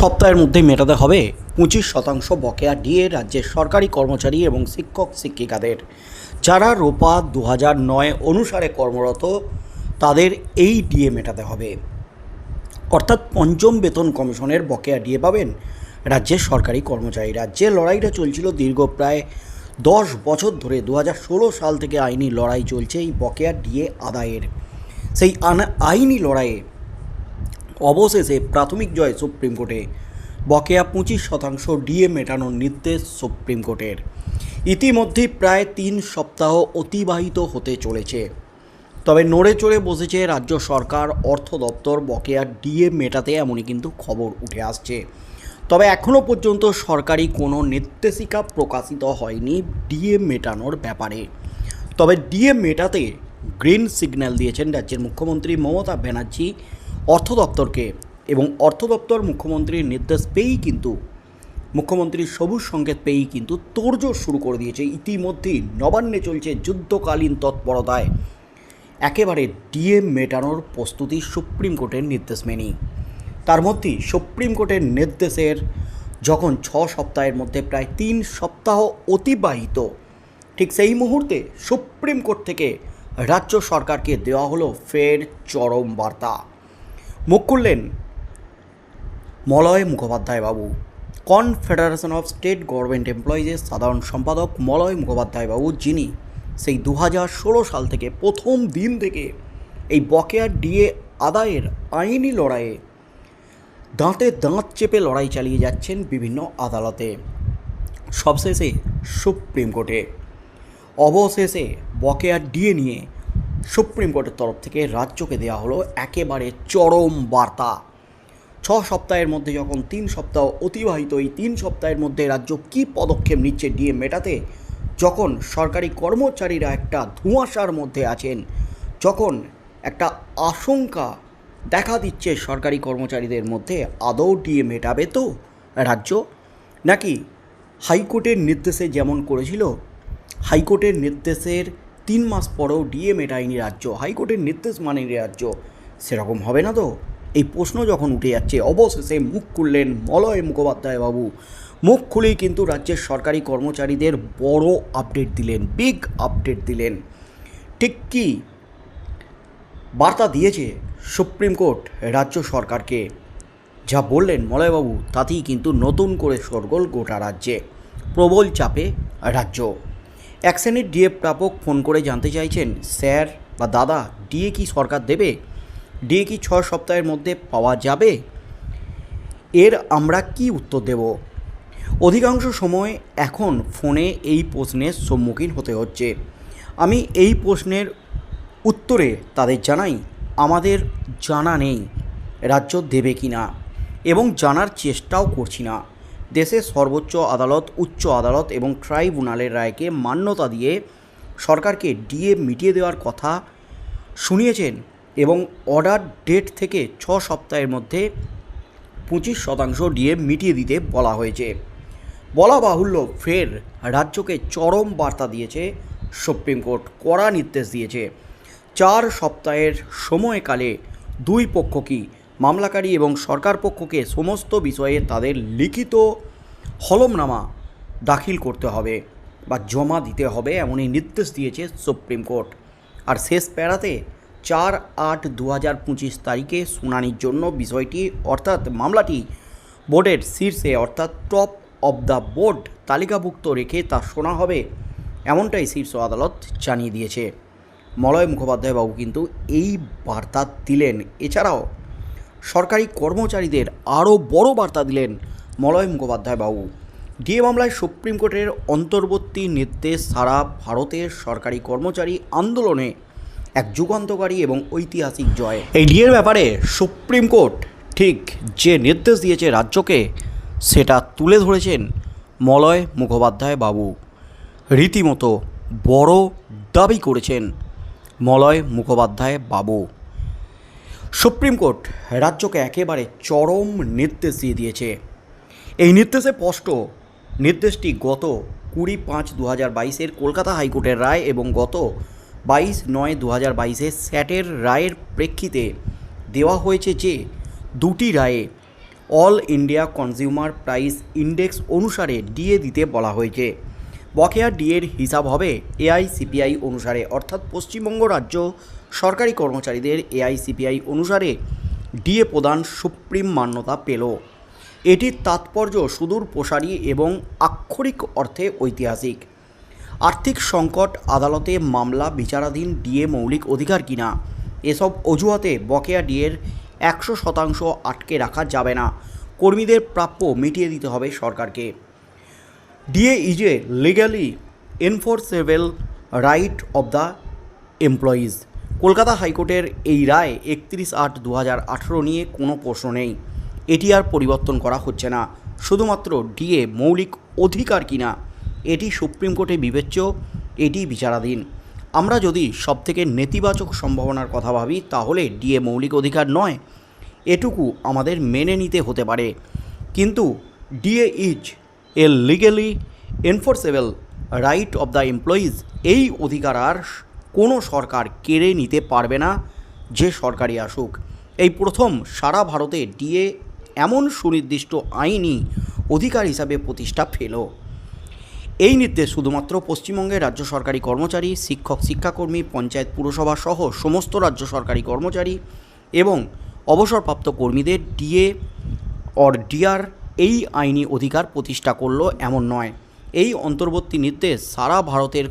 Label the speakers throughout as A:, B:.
A: সপ্তাহের মধ্যে মেটাতে হবে পঁচিশ শতাংশ বকেয়া ডিএ রাজ্যের সরকারি কর্মচারী এবং শিক্ষক শিক্ষিকাদের। যারা রোপা দু নয় অনুসারে কর্মরত, তাদের এই ডিএ মেটাতে হবে। অর্থাৎ পঞ্চম বেতন কমিশনের বকেয়া ডিএ পাবেন রাজ্যের সরকারি কর্মচারীরা। যে লড়াইটা চলছিল দীর্ঘ প্রায় দশ বছর ধরে দু সাল থেকে আইনি লড়াই চলছে এই বকেয়া ডিএ আদায়ের। সেই আইনি লড়াইয়ে অবশেষে প্রাথমিক জয় সুপ্রিম কোর্টে। বকেয়া পঁচিশ শতাংশ ডিএ মেটানোর নির্দেশ সুপ্রিম কোর্টের। ইতিমধ্যেই প্রায় তিন সপ্তাহ অতিবাহিত হতে চলেছে। তবে নড়ে চড়ে বসেছে রাজ্য সরকার, অর্থ দপ্তর, বকেয়া ডিএ মেটাতে এমনই কিন্তু খবর উঠে আসছে। তবে এখনও পর্যন্ত সরকারি কোনো নির্দেশিকা প্রকাশিত হয়নি ডিএ মেটানোর ব্যাপারে। তবে ডিএ মেটাতে গ্রিন সিগন্যাল দিয়েছেন রাজ্যের মুখ্যমন্ত্রী মমতা ব্যানার্জি। অর্থ দপ্তরকে এবং অর্থ দপ্তর মুখ্যমন্ত্রীর নির্দেশ পেয়েই কিন্তু মুখ্যমন্ত্রীর সবুজ সংকেত পেয়েই কিন্তু তোড়জোড় শুরু করে দিয়েছে। ইতিমধ্যেই নবান্নে চলছে যুদ্ধকালীন তৎপরতায়। একেবারে ডিএ মেটানোর প্রস্তুতি সুপ্রিম কোর্টের নির্দেশ মেনেই। তার মধ্যেই সুপ্রিম কোর্টের নির্দেশের যখন ছ সপ্তাহের মধ্যে প্রায় তিন সপ্তাহ অতিবাহিত, ঠিক সেই মুহূর্তে সুপ্রিম কোর্ট থেকে রাজ্য সরকারকে দেওয়া হলো ফের চরম বার্তা। মুখ খুললেন মলয় মুখোপাধ্যায় বাবু। কনফেডারেশন অফ স্টেট গভর্নমেন্ট এমপ্লয়িজের সাধারণ সম্পাদক মলয় মুখোপাধ্যায় বাবু, যিনি সেই দু হাজার ষোলো সাল থেকে প্রথম দিন থেকে এই বকেয়া ডিএ আদায়ের আইনি লড়াইয়ে দাঁতে দাঁত চেপে লড়াই চালিয়ে যাচ্ছেন বিভিন্ন আদালতে। সবশেষে সুপ্রিম কোর্টে। অবশেষে বকেয়া ডিএ নিয়ে সুপ্রিম কোর্টের তরফ থেকে রাজ্যকে দেওয়া হলো একেবারে চরম বার্তা। ছ সপ্তাহের মধ্যে যখন তিন সপ্তাহ অতিবাহিত, এই তিন সপ্তাহের মধ্যে রাজ্য কী পদক্ষেপ নিচ্ছে ডিএ মেটাতে? যখন সরকারি কর্মচারীরা একটা ধোঁয়াশার মধ্যে আছেন, যখন একটা আশঙ্কা দেখা দিচ্ছে সরকারি কর্মচারীদের মধ্যে, আদৌ ডিএ মেটাবে তো রাজ্য? নাকি হাইকোর্টের নির্দেশে যেমন করেছিল, হাইকোর্টের নির্দেশের তিন মাস পরেও ডিএ মেটায়নি রাজ্য, হাইকোর্টের নির্দেশ মানেনি রাজ্য। সেরকম হবে না তো? এই প্রশ্ন যখন উঠে যাচ্ছে, অবশেষে মুখ খুললেন মলয় মুখোপাধ্যায় বাবু। মুখ খুলেই কিন্তু রাজ্যের সরকারি কর্মচারীদের বড় আপডেট দিলেন, বিগ আপডেট দিলেন। ঠিক কি? বার্তা দিয়েছে সুপ্রিম কোর্ট রাজ্য সরকারকে। যা বললেন মলয়বাবু তাতেই কিন্তু নতুন করে সরগোল গোটা রাজ্যে। প্রবল চাপে রাজ্য। এক শ্রেণির ডিএ প্রাপক ফোন করে জানতে চাইছেন, স্যার বা দাদা, ডিএ কি সরকার দেবে? ডিএ কি ছ সপ্তাহের মধ্যে পাওয়া যাবে? এর আমরা কি উত্তর দেব? অধিকাংশ সময় এখন ফোনে এই প্রশ্নের সম্মুখীন হতে হচ্ছে। আমি এই প্রশ্নের উত্তরে তাদের জানাই, আমাদের জানা নেই, রাজ্য দেবে কি না এবং জানার চেষ্টাও করছি না। দেশের সর্বোচ্চ আদালত, উচ্চ আদালত এবং ট্রাইব্যুনালের রায়কে মান্যতা দিয়ে সরকারকে ডিএ মিটিয়ে দেওয়ার কথা শুনিয়েছেন এবং অর্ডার ডেট থেকে ছ সপ্তাহের মধ্যে পঁচিশ শতাংশ ডিএ মিটিয়ে দিতে বলা হয়েছে। বলা বাহুল্য, ফের রাজ্যকে চরম বার্তা দিয়েছে সুপ্রিম কোর্ট, কড়া নির্দেশ দিয়েছে। চার সপ্তাহের সময়কালে দুই পক্ষ কি মামলাকারী এবং সরকার পক্ষকে সমস্ত বিষয়ে তাদের লিখিত হলমনামা দাখিল করতে হবে বা জমা দিতে হবে এমনই নির্দেশ দিয়েছে সুপ্রিম কোর্ট। আর শেষ প্যারাতে চার আট দু হাজার পঁচিশ তারিখে শুনানির জন্য বিষয়টি, অর্থাৎ মামলাটি বোর্ডের শীর্ষে, অর্থাৎ টপ অব দ্য বোর্ড তালিকাভুক্ত রেখে তা শোনা হবে এমনটাই শীর্ষ আদালত জানিয়ে দিয়েছে। মলয় মুখোপাধ্যায় বাবু কিন্তু এই বার্তা দিলেন। এছাড়াও সরকারি কর্মচারীদের আরও বড় বার্তা দিলেন মলয় মুখোপাধ্যায় বাবু। ডিএ মামলায় সুপ্রিম কোর্টের অন্তর্বর্তী নির্দেশ সারা ভারতের সরকারি কর্মচারী আন্দোলনে এক যুগান্তকারী এবং ঐতিহাসিক জয়। এই ডিএর ব্যাপারে সুপ্রিম কোর্ট ঠিক যে নির্দেশ দিয়েছে রাজ্যকে, সেটা তুলে ধরেছেন মলয় মুখোপাধ্যায় বাবু। রীতিমতো বড় দাবি করেছেন মলয় মুখোপাধ্যায় বাবু। সুপ্রিম কোর্ট রাজ্যকে একেবারে চরম নির্দেশ দিয়ে দিয়েছে। এই নির্দেশে স্পষ্ট। নির্দেশটি গত কুড়ি পাঁচ দু হাজার বাইশের কলকাতা হাইকোর্টের রায় এবং গত বাইশ নয় দু হাজার বাইশের স্যাটের রায়ের প্রেক্ষিতে দেওয়া হয়েছে যে, দুটি রায়ে all India consumer price index অনুসারে ডিএ দিতে বলা হয়েছে। বকেয়া ডিএর হিসাব হবে এআইসিপিআই অনুসারে, অর্থাৎ পশ্চিমবঙ্গ রাজ্য সরকারি কর্মচারীদের এআইসিপিআই অনুসারে ডিএ প্রদান সুপ্রিম মান্যতা পেল। এটির তাৎপর্য সুদূর প্রসারী এবং আক্ষরিক অর্থে ঐতিহাসিক। আর্থিক সংকট, আদালতে মামলা, বিচারাধীন ডিএ মৌলিক অধিকার কিনা, এসব অজুহাতে বকেয়া ডিএর একশো শতাংশ আটকে রাখা যাবে না। কর্মীদের প্রাপ্য মিটিয়ে দিতে হবে সরকারকে। DA is a legally enforceable right of the employees Kolkata হাইকোর্টের এই রায় একত্রিশ আট দু হাজার আঠেরো নিয়ে কোনো প্রশ্ন নেই। এটি আর পরিবর্তন করা হচ্ছে না। শুধুমাত্র ডিএ মৌলিক অধিকার কিনা এটি সুপ্রিম কোর্টে বিবেচ্য, এটি বিচারাধীন। আমরা যদি সবথেকে নেতিবাচক সম্ভাবনার কথা ভাবি, তাহলে ডিএ মৌলিক অধিকার নয়, এটুকু আমাদের মেনে নিতে হতে পারে। কিন্তু DA is a legally enforceable right of the employees, এই অধিকার আর কোনো সরকার কেড়ে নিতে পারবে না, যে সরকারি আসুক। এই প্রথম সারা ভারতে ডিএ এমন সুনির্দিষ্ট আইনি অধিকার হিসাবে প্রতিষ্ঠা পেল। এই নির্দেশ শুধুমাত্র পশ্চিমবঙ্গের রাজ্য সরকারি কর্মচারী, শিক্ষক, শিক্ষাকর্মী, পঞ্চায়েত, পুরসভা সহ সমস্ত রাজ্য সরকারি কর্মচারী এবং অবসরপ্রাপ্ত কর্মীদের ডিএ অর ডিআর এই আইনি অধিকার প্রতিষ্ঠা করল এমন নয়। এই অন্তর্বর্তী নির্দেশ সারা ভারতের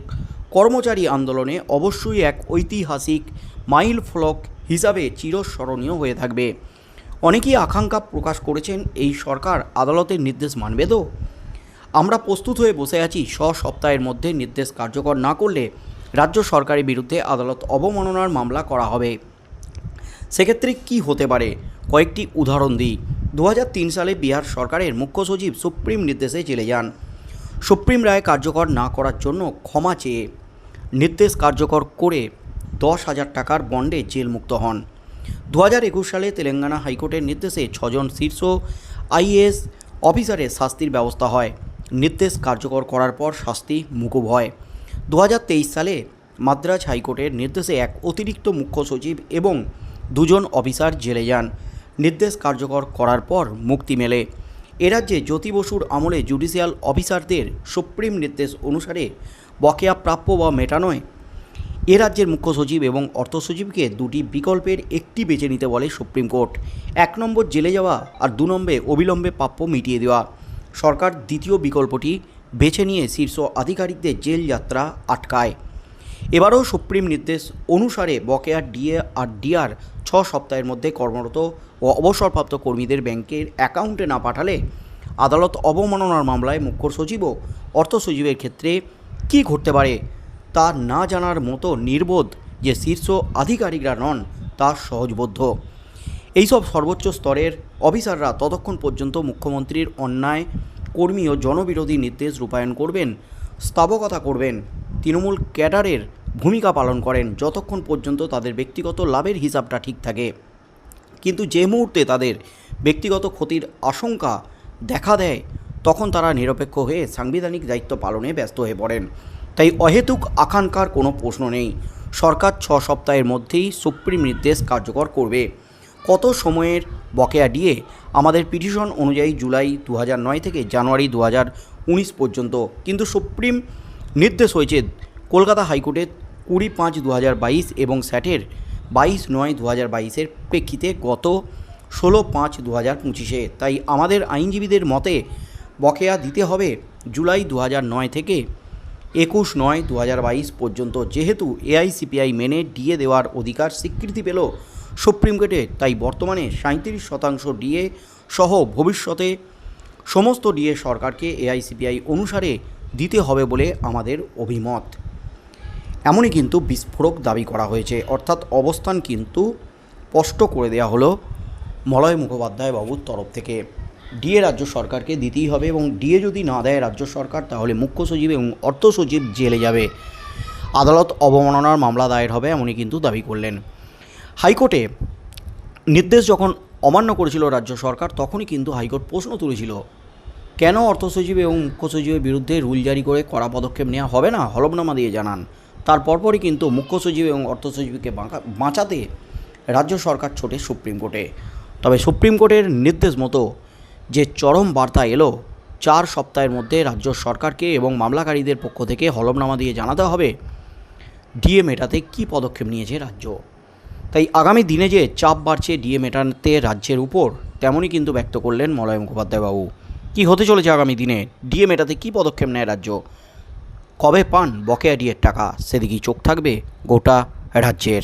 A: কর্মচারী আন্দোলনে অবশ্যই এক ঐতিহাসিক মাইল ফলক হিসাবে চিরস্মরণীয় হয়ে থাকবে। অনেকেই আকাঙ্ক্ষা প্রকাশ করেছেন, এই সরকার আদালতের নির্দেশ মানবে তো? আমরা প্রস্তুত হয়ে বসে আছি, ছ সপ্তাহের মধ্যে নির্দেশ কার্যকর না করলে রাজ্য সরকারের বিরুদ্ধে আদালত অবমাননার মামলা করা হবে। সেক্ষেত্রে কি হতে পারে? কয়েকটি উদাহরণ দিই। দু হাজার তিন সালে বিহার সরকারের মুখ্য সচিব সুপ্রিম নির্দেশে চলে যান। সুপ্রিম রায় কার্যকর না করার জন্য ক্ষমা চেয়ে নির্দেশ কার্যকর করে দশ হাজার টাকার বন্ডে জেলমুক্ত হন। দু একুশ সালে তেলেঙ্গানা হাইকোর্টের নির্দেশে ছজন শীর্ষ আইএএস অফিসারের শাস্তির ব্যবস্থা হয়। নির্দেশ কার্যকর করার পর শাস্তি মুকুব হয়। দু হাজার তেইশ সালে মাদ্রাজ হাইকোর্টের নির্দেশে এক অতিরিক্ত মুখ্য সচিব এবং দুজন অফিসার জেলে যান। নির্দেশ কার্যকর করার পর মুক্তি মেলে। এ রাজ্যে জ্যোতি বসুর আমলে জুডিশিয়াল অফিসারদের সুপ্রিম নির্দেশ অনুসারে বকেয়া প্রাপ্য বা মেটানোয় এ রাজ্যের মুখ্য সচিব এবং অর্থ সচিবকে দুটি বিকল্পের একটি বেছে নিতে বলে সুপ্রিম কোর্ট। এক নম্বর জেলে যাওয়া আর দু নম্বরে অবিলম্বে প্রাপ্য মিটিয়ে দেওয়া। সরকার দ্বিতীয় বিকল্পটি বেছে নিয়ে শীর্ষ আধিকারিকদের জেল যাত্রা আটকায়। এবারও সুপ্রিম নির্দেশ অনুসারে বকেয়া ডিএ আর ডিআর ছ সপ্তাহের মধ্যে কর্মরত অবসরপ্রাপ্ত কর্মীদের ব্যাংকের অ্যাকাউন্টে না পাঠালে আদালত অবমাননার মামলায় মুখ্য সচিব ও অর্থ সচিবের ক্ষেত্রে কী ঘটতে পারে তা না জানার মতো নির্বোধ যে শীর্ষ আধিকারিকরা নন তা সহজবোধ্য। এইসব সর্বোচ্চ স্তরের অফিসাররা ততক্ষণ পর্যন্ত মুখ্যমন্ত্রীর অন্যায় কর্মী ও জনবিরোধী নির্দেশ রূপায়ণ করবেন স্থাবকতা করবেন, তৃণমূল ক্যাডারের ভূমিকা পালন করেন যতক্ষণ পর্যন্ত তাদের ব্যক্তিগত লাভের হিসাবটা ঠিক থাকে। কিন্তু যে মুহূর্তে তাদের ব্যক্তিগত ক্ষতির আশঙ্কা দেখা দেয়, তখন তারা নিরপেক্ষ হয়ে সাংবিধানিক দায়িত্ব পালনে ব্যস্ত হয়ে পড়েন। তাই অহেতুক আকাঙ্ক্ষার কোনো প্রশ্ন নেই। সরকার ছ সপ্তাহের মধ্যেই সুপ্রিম নির্দেশ কার্যকর করবে। কত সময়ের বকেয়া দিয়ে আমাদের পিটিশন অনুযায়ী জুলাই দু নয় থেকে জানুয়ারি দু উনিশ পর্যন্ত। কিন্তু সুপ্রিম নির্দেশ হয়েছে কলকাতা হাইকোর্টের কুড়ি পাঁচ দু এবং স্যাটের বাইশ নয় দু হাজার বাইশের প্রেক্ষিতে গত ষোলো পাঁচ দু হাজার পঁচিশে। তাই আমাদের আইনজীবীদের মতে বকেয়া দিতে হবে জুলাই দু হাজার নয় থেকে একুশ নয় দু হাজার বাইশ পর্যন্ত। যেহেতু এআইসিপিআই মেনে ডিএ দেওয়ার অধিকার স্বীকৃতি পেল সুপ্রিম কোর্টে, তাই বর্তমানে সাঁত্রিশ শতাংশ ডিএ সহ ভবিষ্যতে সমস্ত ডিএ সরকারকে এআইসিপিআই অনুসারে দিতে হবে বলে আমাদের অভিমত। এমনই কিন্তু বিস্ফোরক দাবি করা হয়েছে। অর্থাৎ অবস্থান কিন্তু স্পষ্ট করে দেওয়া হলো মলয় মুখোপাধ্যায় বাবুর তরফ থেকে। ডিএ রাজ্য সরকারকে দিতেই হবে এবং ডিএ যদি না দেয় রাজ্য সরকার, তাহলে মুখ্য সচিব এবং অর্থ সচিব জেলে যাবে। আদালত অবমাননার মামলা দায়ের হবে এমনই কিন্তু দাবি করলেন। হাইকোর্টে নির্দেশ যখন অমান্য করেছিল রাজ্য সরকার, তখনই কিন্তু হাইকোর্ট প্রশ্ন তুলেছিল, কেন অর্থ সচিব এবং মুখ্য সচিবের বিরুদ্ধে রুল জারি করে কড়া পদক্ষেপ নেওয়া হবে না? হলফনামা দিয়ে জানান। তার পরপরই কিন্তু মুখ্য সচিব এবং অর্থ সচিবকে বাঁকা- বাঁচাতে রাজ্য সরকার ছোটে সুপ্রিম কোর্টে। তবে সুপ্রিম কোর্টের নির্দেশ মতো যে চরম বার্তা এলো, চার সপ্তাহের মধ্যে রাজ্য সরকারকে এবং মামলাকারীদের পক্ষ থেকে হলফনামা দিয়ে জানাতে হবে, ডিএ মেটাতে কী পদক্ষেপ নিয়েছে রাজ্য। তাই আগামী দিনে যে চাপ বাড়ছে ডিএ মেটাতে রাজ্যের উপর, তেমনই কিন্তু ব্যক্ত করলেন মলয় মুখোপাধ্যায় বাবু কী হতে চলেছে আগামী দিনে? ডিএ মেটাতে কী পদক্ষেপ নেয় রাজ্য? কবে পান বকেয়া ডিএর টাকা? সেদিকেই চোখ থাকবে গোটা রাজ্যের।